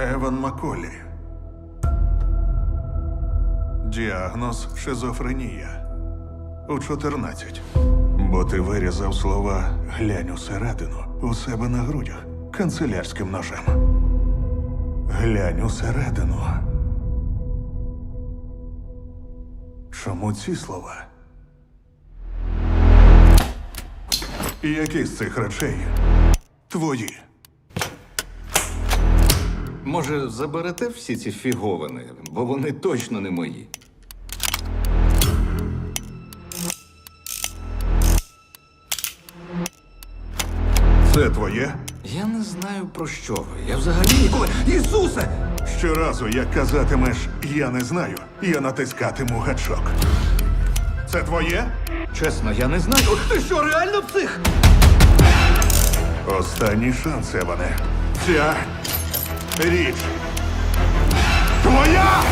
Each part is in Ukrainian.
Еван Маколі. Діагноз шизофренія. У 14. Бо ти вирізав слова глянь усередину у себе на грудях канцелярським ножем. Глянь усередину. Чому ці слова? Які з цих речей твої? Може, заберете всі ці фіговини, бо вони точно не мої. Це твоє? Я не знаю про що ви. Я взагалі ніколи. Ісусе! Щоразу, як казатимеш я не знаю, я натискатиму гачок. Це твоє? Чесно, я не знаю. Ти що, реально псих? Останній шанс, Еване. Ця річ. Твоя!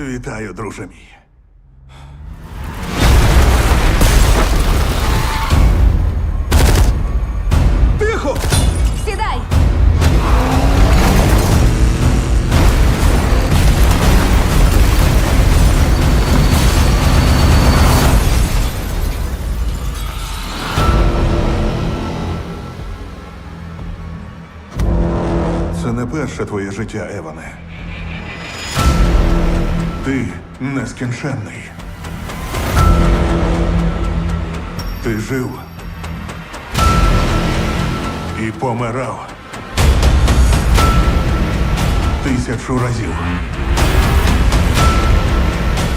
Вітаю, друже мій. Перше твоє життя, Еване. Ти нескінченний. Ти жив і помирав тисячу разів.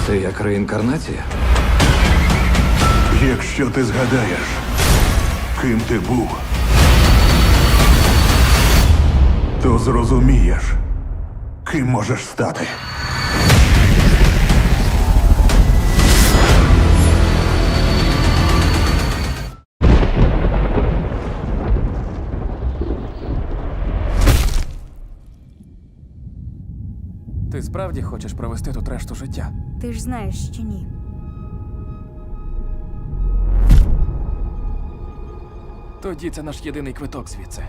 Це як реінкарнація? Якщо ти згадаєш, ким ти був, то зрозумієш, ким можеш стати. Ти справді хочеш провести тут решту життя? Ти ж знаєш, що ні. Тоді це наш єдиний квиток звідси.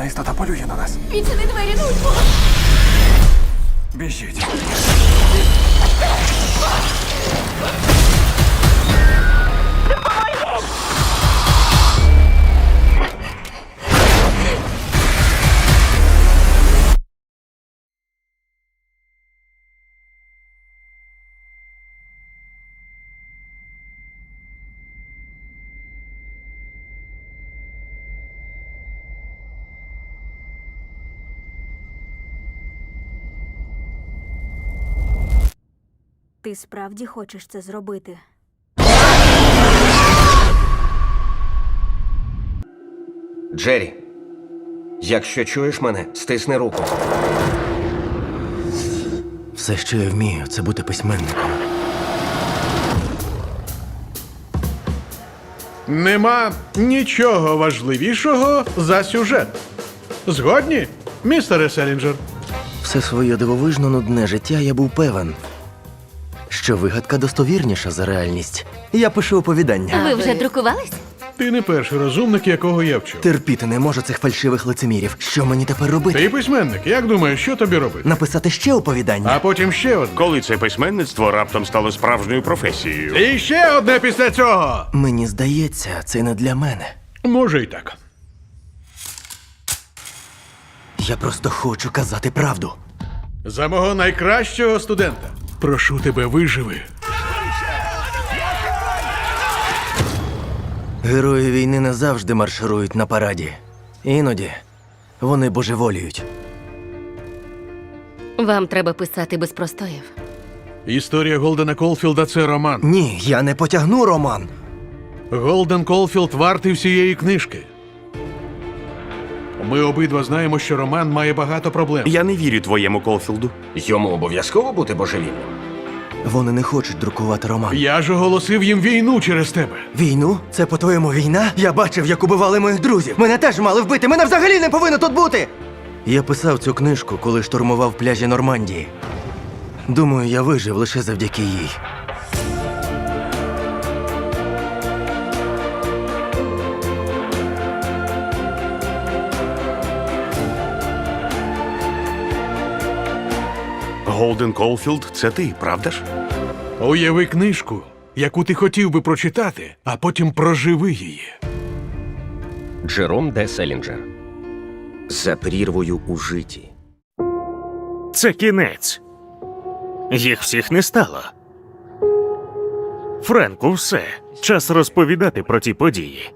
Гребана істота полює на нас. Відчини двері, ну! Біжіть. Ти справді хочеш це зробити? Джері, якщо чуєш мене, стисни руку. Все, що я вмію, це бути письменником. Нема нічого важливішого за сюжет. Згодні, містере Селінджер? Все своє дивовижно нудне життя я був певен, що вигадка достовірніша за реальність. Я пишу оповідання. Ви вже друкувались? Ти не перший розумник, якого я вчив. Терпіти не можу цих фальшивих лицемірів. Що мені тепер робити? Ти письменник, як думаєш, що тобі робити? Написати ще оповідання? А потім ще одне. Коли це письменництво раптом стало справжньою професією. І ще одне після цього. Мені здається, це не для мене. Може й так. Я просто хочу казати правду. За мого найкращого студента. Прошу тебе, виживи. Герої війни не завжди марширують на параді. Іноді вони божеволіють. Вам треба писати без простоїв. Історія Голдена Колфілда це роман. Ні, я не потягну роман. Голден Колфілд вартий всієї книжки. Ми обидва знаємо, що роман має багато проблем. Я не вірю твоєму Колфілду. Йому обов'язково бути божевільним. Вони не хочуть друкувати роман. Я ж оголосив їм війну через тебе. Війну? Це по-твоєму війна? Я бачив, як убивали моїх друзів. Мене теж мали вбити. Мене взагалі не повинно тут бути. Я писав цю книжку, коли штурмував пляжі Нормандії. Думаю, я вижив лише завдяки їй. Голден Колфілд це ти, правда ж? Уяви книжку, яку ти хотів би прочитати, а потім проживи її. Джером Де Селінджер. За прірвою у житті. Це кінець. Їх всіх не стало. Френку, все. Час розповідати про ті події.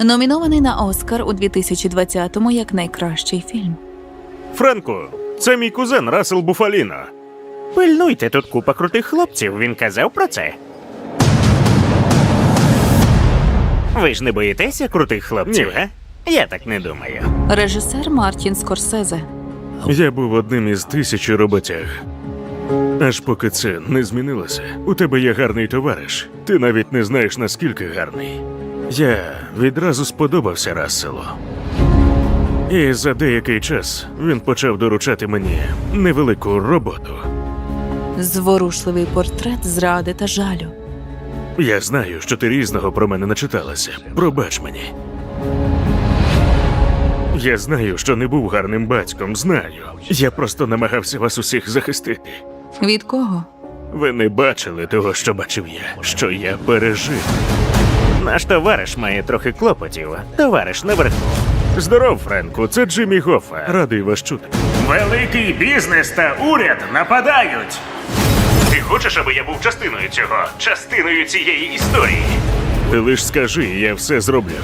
Номінований на Оскар у 2020-му як найкращий фільм. Френку, це мій кузен Расел Буфаліно. Пильнуйте тут купа крутих хлопців, він казав про це. Ви ж не боїтеся крутих хлопців, га? Я так не думаю. Режисер Мартін Скорсезе. Я був одним із тисячі роботяг. Аж поки це не змінилося. У тебе є гарний товариш. Ти навіть не знаєш наскільки гарний. Я відразу сподобався Расселу. І за деякий час він почав доручати мені невелику роботу. Зворушливий портрет зради та жалю. Я знаю, що ти різного про мене начиталася. Пробач мені. Я знаю, що не був гарним батьком, знаю. Я просто намагався вас усіх захистити. Від кого? Ви не бачили того, що бачив я, що я пережив. Наш товариш має трохи клопотів. Товариш наверху. Здоров, Френку, це Джиммі Гофа. Радий вас чути. Великий бізнес та уряд нападають. Ти хочеш, аби я був частиною цього, частиною цієї історії? Ти лиш скажи, я все зроблю.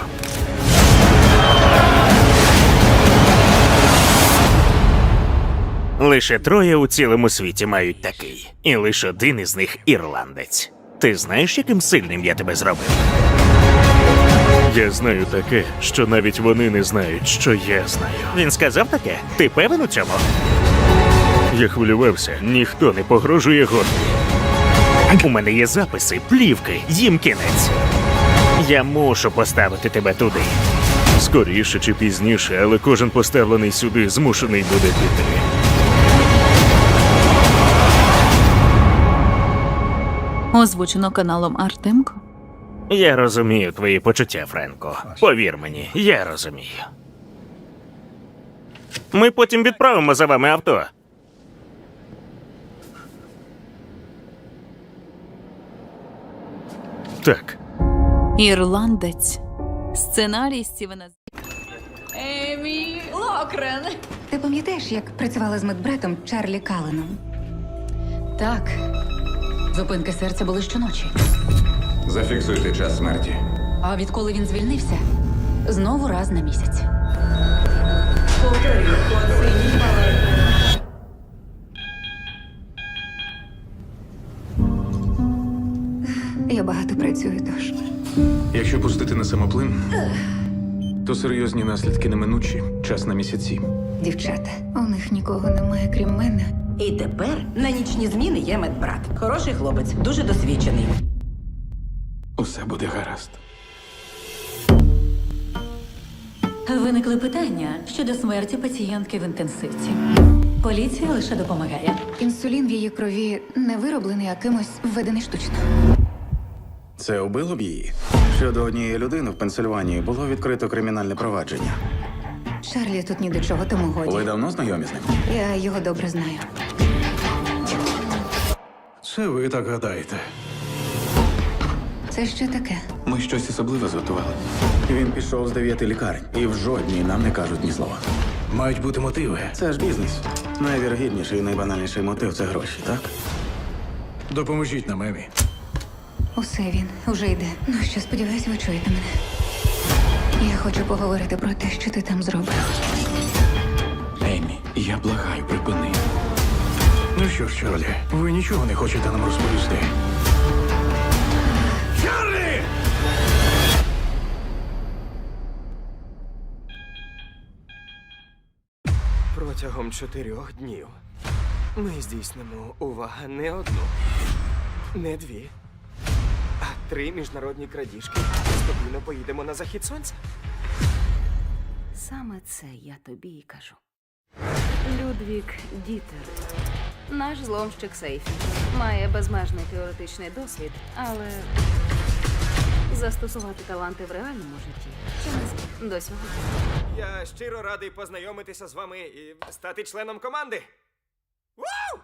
Лише троє у цілому світі мають такий, і лише один із них ірландець. Ти знаєш, яким сильним я тебе зробив? Я знаю таке, що навіть вони не знають, що я знаю. Він сказав таке? Ти певен у цьому? Я хвилювався, ніхто не погрожує горді. У мене є записи, плівки, їм кінець. Я мушу поставити тебе туди. Скоріше чи пізніше, але кожен поставлений сюди змушений буде піти. Озвучено каналом Артемко. Я розумію твої почуття, Френко. Повір мені, я розумію. Ми потім відправимо за вами авто. Так. Ірландець. Сценарій Стівена Емі Локрен. Ти пам'ятаєш, як працювала з медбратом Чарлі Каленом? Так. Зупинки серця були щоночі. Зафіксуйте час смерті. А відколи він звільнився? Знову раз на місяць. Я багато працюю, тож Якщо пустити на самоплин, то серйозні наслідки неминучі, час на місяці. дівчата, у них нікого немає, крім мене. І тепер на нічні зміни є медбрат. Хороший хлопець, дуже досвідчений. Усе буде гаразд. Виникли питання щодо смерті пацієнтки в інтенсивці. Поліція лише допомагає. Інсулін в її крові не вироблений, а кимось введений штучно. Це убило б її. Щодо однієї людини в Пенсильванії було відкрито кримінальне провадження. Чарлі тут ні до чого, тому годі. Ви давно знайомі з ним? Я його добре знаю. Це ви так гадаєте. Це що таке? Ми щось особливе зготували. Він пішов з дев'яти лікарень, і в жодній нам не кажуть ні слова. Мають бути мотиви. Це ж бізнес. Найвірогідніший і найбанальніший мотив це гроші, так? Допоможіть нам, Емі. Усе він уже йде. Ну що, сподіваюсь, ви чуєте мене. Я хочу поговорити про те, що ти там зробив. Емі, я благаю, припини. Ну що ж, Чарлі, ви нічого не хочете нам розповісти. Протягом чотирьох днів ми здійснимо увага не одну, не дві, а три міжнародні крадіжки. Спокійно поїдемо на захід сонця. Саме це я тобі і кажу. Людвік Дітер, наш зломщик сейфів, має безмежний теоретичний досвід, але застосувати таланти в реальному житті до сьогодні. Я щиро радий познайомитися з вами і стати членом команди. Вау!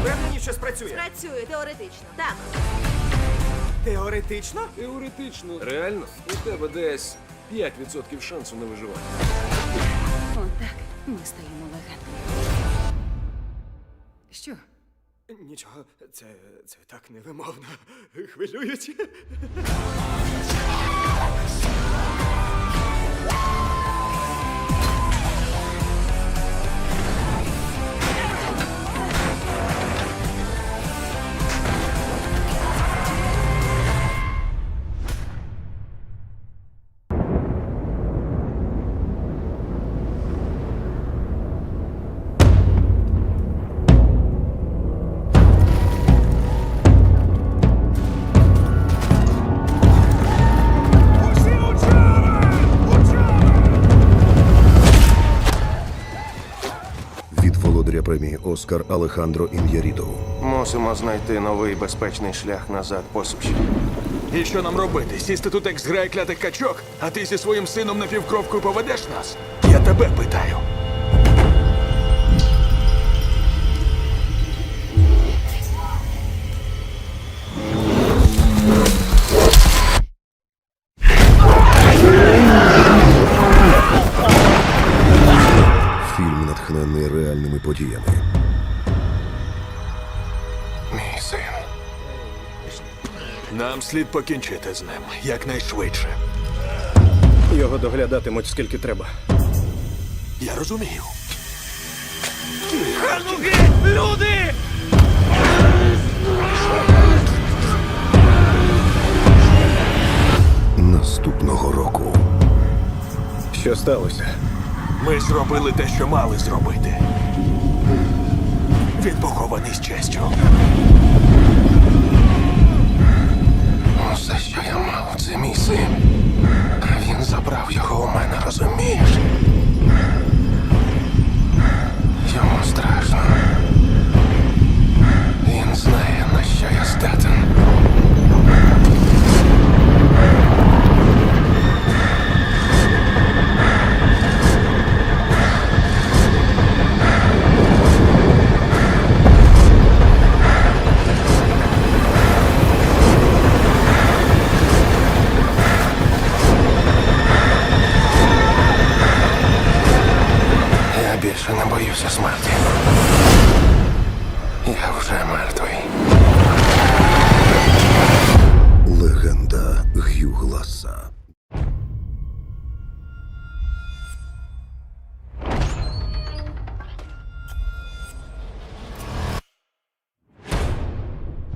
Впевнені, що спрацює? Працює теоретично. Так. Теоретично? Теоретично. Реально? У тебе десь 5% шансу на виживання. Отак ми стаємо легендою. Що? Нічого, це, це так невимовно. Хвилюють. Оскар Алехандро Ін'єрідову Мусимо знайти новий безпечний шлях назад по суші. І що нам робити? Сісти тут як зграє клятих качок, а ти зі своїм сином напівкровкою поведеш нас? Я тебе питаю. Слід покінчити з ним якнайшвидше. Його доглядатимуть скільки треба. Я розумію. Люди! Наступного року Що сталося? Ми зробили те, що мали зробити. Він похований з честю. Мій син. Він забрав його у мене, розумієш? Plaza.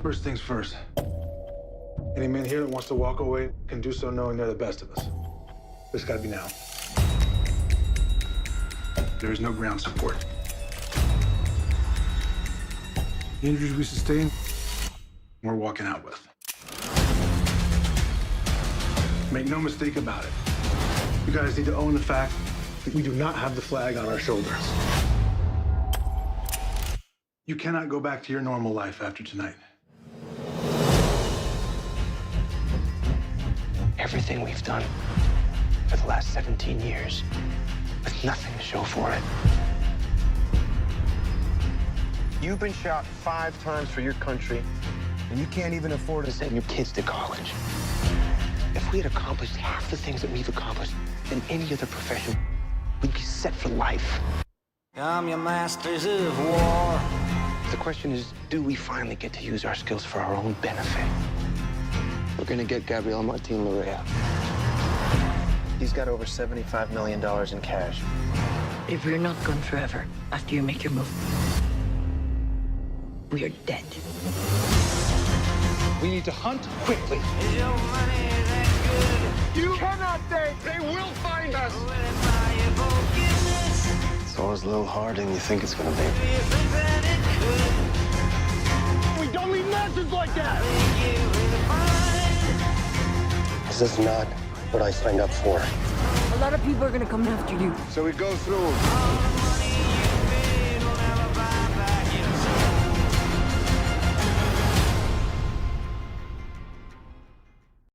First things first. Any man here that wants to walk away can do so knowing they're the best of us. This gotta be now. There is no ground support. The injuries we sustain, we're walking out with. Make no mistake about it. You guys need to own the fact that we do not have the flag on our shoulders. You cannot go back to your normal life after tonight. Everything we've done for the last 17 years with nothing to show for it. You've been shot five times for your country and you can't even afford to send your kids to college. If we had accomplished half the things that we've accomplished in any other profession, we'd be set for life. I'm your masters of war. The question is, do we finally get to use our skills for our own benefit? We're gonna get Gabriel Martin Lorea. He's got over $75 million in cash. If we're not gone forever after you make your move, we are dead. We need to hunt quickly. You cannot think they will find us. It's always a little harder than you think it's gonna be. We don't leave messages like that. This is not what I signed up for. A lot of people are gonna come after you. So we go through